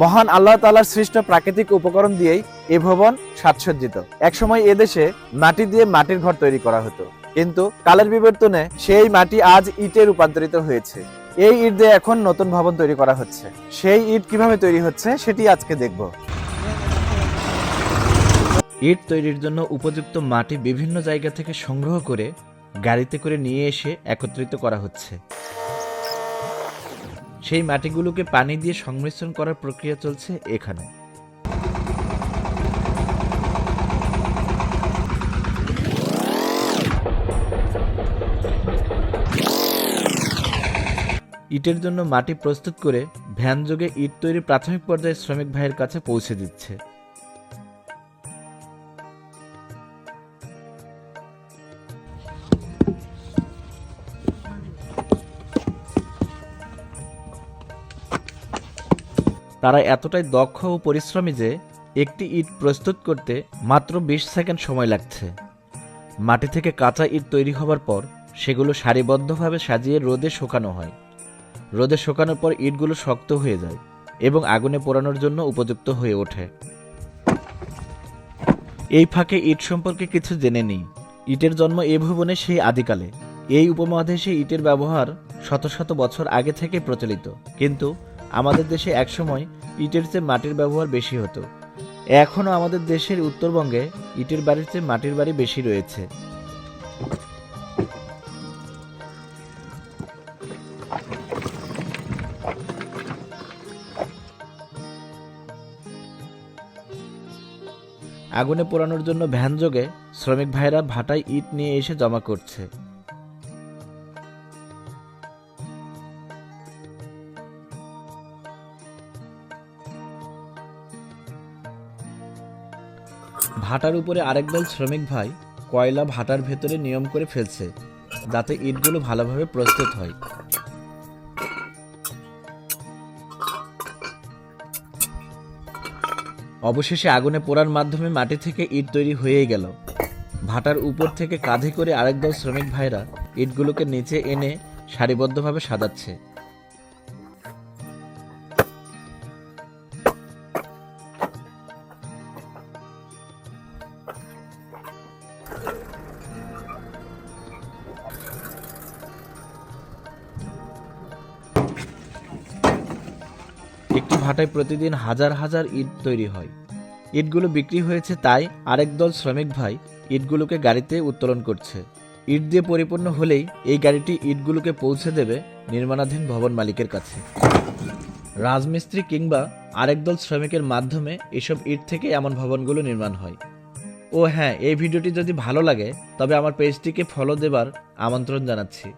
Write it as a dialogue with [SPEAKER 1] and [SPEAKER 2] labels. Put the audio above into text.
[SPEAKER 1] মহান আল্লাহ তালার সৃষ্ট প্রাকৃতিক উপকরণ দিয়েই এ ভবন সাজসজ্জিত। একসময় এদেশে মাটি দিয়ে মাটির ঘর তৈরি করা হতো। কিন্তু কালের বিবর্তনে সেই মাটি আজ ইটে রূপান্তরিত হয়েছে। এই ইট দিয়ে এখন নতুন ভবন তৈরি করা হচ্ছে। সেই ইট কীভাবে তৈরি হচ্ছে সেটি আজকে দেখব।
[SPEAKER 2] ইট তৈরির জন্য উপযুক্ত মাটি বিভিন্ন জায়গা থেকে সংগ্রহ করে গাড়িতে করে নিয়ে এসে একত্রিত করা হচ্ছে। সেই মাটিগুলোকে পানি দিয়ে সংমিশ্রণ করার প্রক্রিয়া চলছে এখানে। ইটের জন্য মাটি প্রস্তুত করে ভ্যানযোগে ইট তৈরি প্রাথমিক পর্যায়ে শ্রমিক ভাইয়ের কাছে পৌঁছে দিচ্ছে। তারা এতটাই দক্ষ ও পরিশ্রমী যে একটি ইট প্রস্তুত করতে মাত্র বিশ সেকেন্ড সময় লাগছে। মাটি থেকে কাঁচা ইট তৈরি হবার পর সেগুলো সারিবদ্ধভাবে সাজিয়ে রোদে শুকানো হয়। রোদে শুকানোর পর ইটগুলো শক্ত হয়ে যায় এবং আগুনে পোড়ানোর জন্য উপযুক্ত হয়ে ওঠে। এই ফাঁকে ইট সম্পর্কে কিছু জেনে নিই। ইটের জন্ম এ ভুবনে সেই আদিকালে। এই উপমহাদেশে ইটের ব্যবহার শত শত বছর আগে থেকে প্রচলিত। কিন্তু আমাদের দেশে একসময় ইটের চেয়ে মাটির ব্যবহার বেশি হতো। এখনও আমাদের দেশের উত্তরবঙ্গে ইটের বাড়ির চেয়ে মাটির বাড়ি বেশি রয়েছে। আগুনে পোড়ানোর জন্য ভ্যান যোগে শ্রমিক ভাইরা ভাটায় ইট নিয়ে এসে জমা করছে। ভাটার উপরে আরেক দল শ্রমিক ভাই কয়লা ভাটার ভেতরে নিয়ম করে ফেলছে, যাতে ইটগুলো ভালোভাবে প্রস্তুত হয়। অবশেষে আগুনে পোড়ার মাধ্যমে মাটি থেকে ইট তৈরি হয়েই গেল। ভাটার উপর থেকে কাঁধে করে আরেক দল শ্রমিক ভাইরা ইটগুলোকে নিচে এনে সারিবদ্ধভাবে সাজাচ্ছে। একটি ভাটায় প্রতিদিন হাজার হাজার ইট তৈরি হয়। ইটগুলো বিক্রি হয়েছে তাই আরেক দল শ্রমিক ভাই ইটগুলোকে গাড়িতে উত্তোলন করছে। ইট দিয়ে পরিপূর্ণ হলেই এই গাড়িটি ইটগুলোকে পৌঁছে দেবে নির্মাণাধীন ভবন মালিকের কাছে। রাজমিস্ত্রি কিংবা আরেক দল শ্রমিকের মাধ্যমে এসব ইট থেকে এমন ভবনগুলো নির্মাণ হয়। ও হ্যাঁ এই ভিডিওটি যদি ভালো লাগে, তবে আমার পেজটিকে ফলো দেবার আমন্ত্রণ জানাচ্ছি।